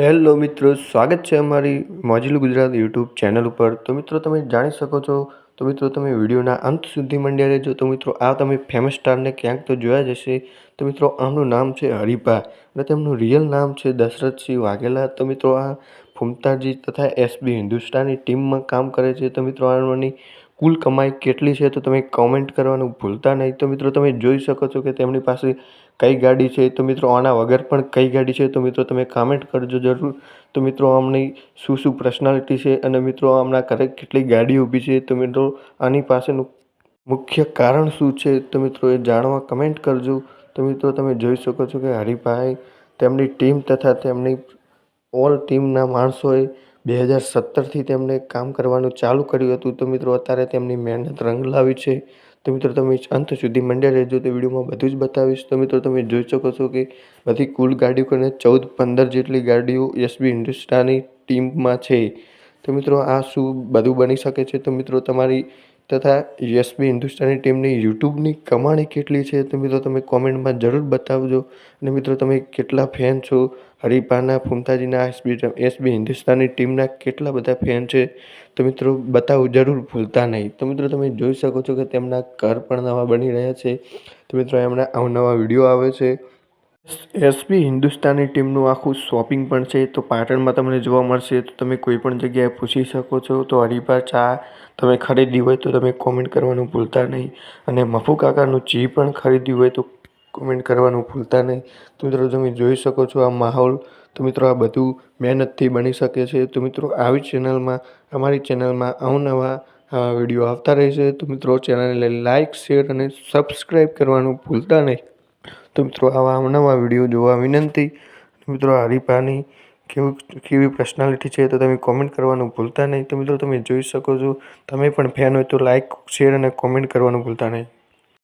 Hello મિત્રો, સ્વાગત છે અમારી મોજીલું ગુજરાત યુટ્યુબ ચેનલ ઉપર. તો મિત્રો, તમે જાણી શકો છો, તો મિત્રો, તમે વિડીયોના અંત સુધી મંડ્યા રહેજો. તો મિત્રો, આ તમે ફેમસ સ્ટારને ક્યાંક તો જોયા જ હશે. તો મિત્રો, આમનું નામ છે હરિભા અને તેમનું રિયલ નામ છે દશરથસિંહ વાઘેલા. તો મિત્રો, આ ફૂમતાજી તથા એસબી હિન્દુસ્તાની ટીમમાં કામ કરે છે. તો મિત્રો આની કુલ કમાઈ કેટલી છે તો તમે કોમેન્ટ કરવાનું ભૂલતા નહીં. તો મિત્રો તમે જોઈ શકો છો કે તેમની પાસે કઈ ગાડી છે. તો મિત્રો આના વગર પણ કઈ ગાડી છે? તો મિત્રો તમે કમેન્ટ કરજો જરૂર. તો મિત્રો આમની શું શું પર્સનાલિટી છે અને મિત્રો આમના ઘરે કેટલી ગાડી ઊભી છે? તો મિત્રો આની પાસેનું મુખ્ય કારણ શું છે? તો મિત્રો એ જાણવા કમેન્ટ કરજો. તો મિત્રો તમે જોઈ શકો છો કે હરિભાઈ તેમની ટીમ તથા તેમની ઓલ ટીમના માણસોએ બે હજાર સત્તરથી તેમણે કામ કરવાનું ચાલુ કર્યું હતું. તો મિત્રો, અત્યારે તેમની મહેનત રંગ લાવી છે. તો મિત્રો, તમે અંત સુધી મંડ્યા રહેજો. તો વિડીયોમાં બધું જ બતાવીશ. તો મિત્રો, તમે જોઈ શકો છો કે બધી કુલ ગાડીઓ કરીને ચૌદ પંદર જેટલી ગાડીઓ એસબી હિન્દુસ્તાની ટીમમાં છે. તો મિત્રો, આ શું બધું બની શકે છે? તો મિત્રો, તમારી તથા યશબી હિન્દુસ્તાની ટીમની યુટ્યુબની કમાણી કેટલી છે તો મિત્રો તમે કોમેન્ટમાં જરૂર બતાવજો. અને મિત્રો તમે કેટલા ફેન છો? હરિભાના ફૂમતાજીના, એસબી એસબી હિન્દુસ્તાની ટીમના કેટલા બધા ફેન છે? તો મિત્રો બતાવો જરૂર ભૂલતા નહીં. તો મિત્રો તમે જોઈ શકો છો કે તેમના ઘર પણ નવા બની રહ્યા છે. તો મિત્રો એમના અવનવા વીડિયો આવે છે. એસબી હિન્દુસ્તાની ટીમનું આખું શોપિંગ પણ છે, તો પાટણમાં તમને જોવા મળશે, તો તમે કોઈ પણ જગ્યાએ પૂછી શકો છો. તો હરિભા ચા તમે ખરીદી હોય તો તમે કોમેન્ટ કરવાનું ભૂલતા નહીં. અને મફુ કાકાનું ચી પણ ખરીદ્યું હોય તો કોમેન્ટ કરવાનું ભૂલતા નહીં. તો મિત્રો તમે જોઈ શકો છો આ માહોલ. તો મિત્રો આ બધું મહેનતથી બની શકે છે. તો મિત્રો આવી ચેનલમાં, અમારી ચેનલમાં અવનવા વીડિયો આવતા રહેશે. તો મિત્રો ચેનલને લાઇક શેર અને સબસ્ક્રાઈબ કરવાનું ભૂલતા નહીં. તો મિત્રો આવા નવા વીડિયો જોવા વિનંતી. મિત્રો હરિભાની કેવું, કેવી પર્સનાલિટી છે તો તમે કોમેન્ટ કરવાનું ભૂલતા નહીં. તો મિત્રો તમે જોઈ શકો છો. તમે પણ ફેન હોય તો લાઇક શેર અને કોમેન્ટ કરવાનું ભૂલતા નહીં.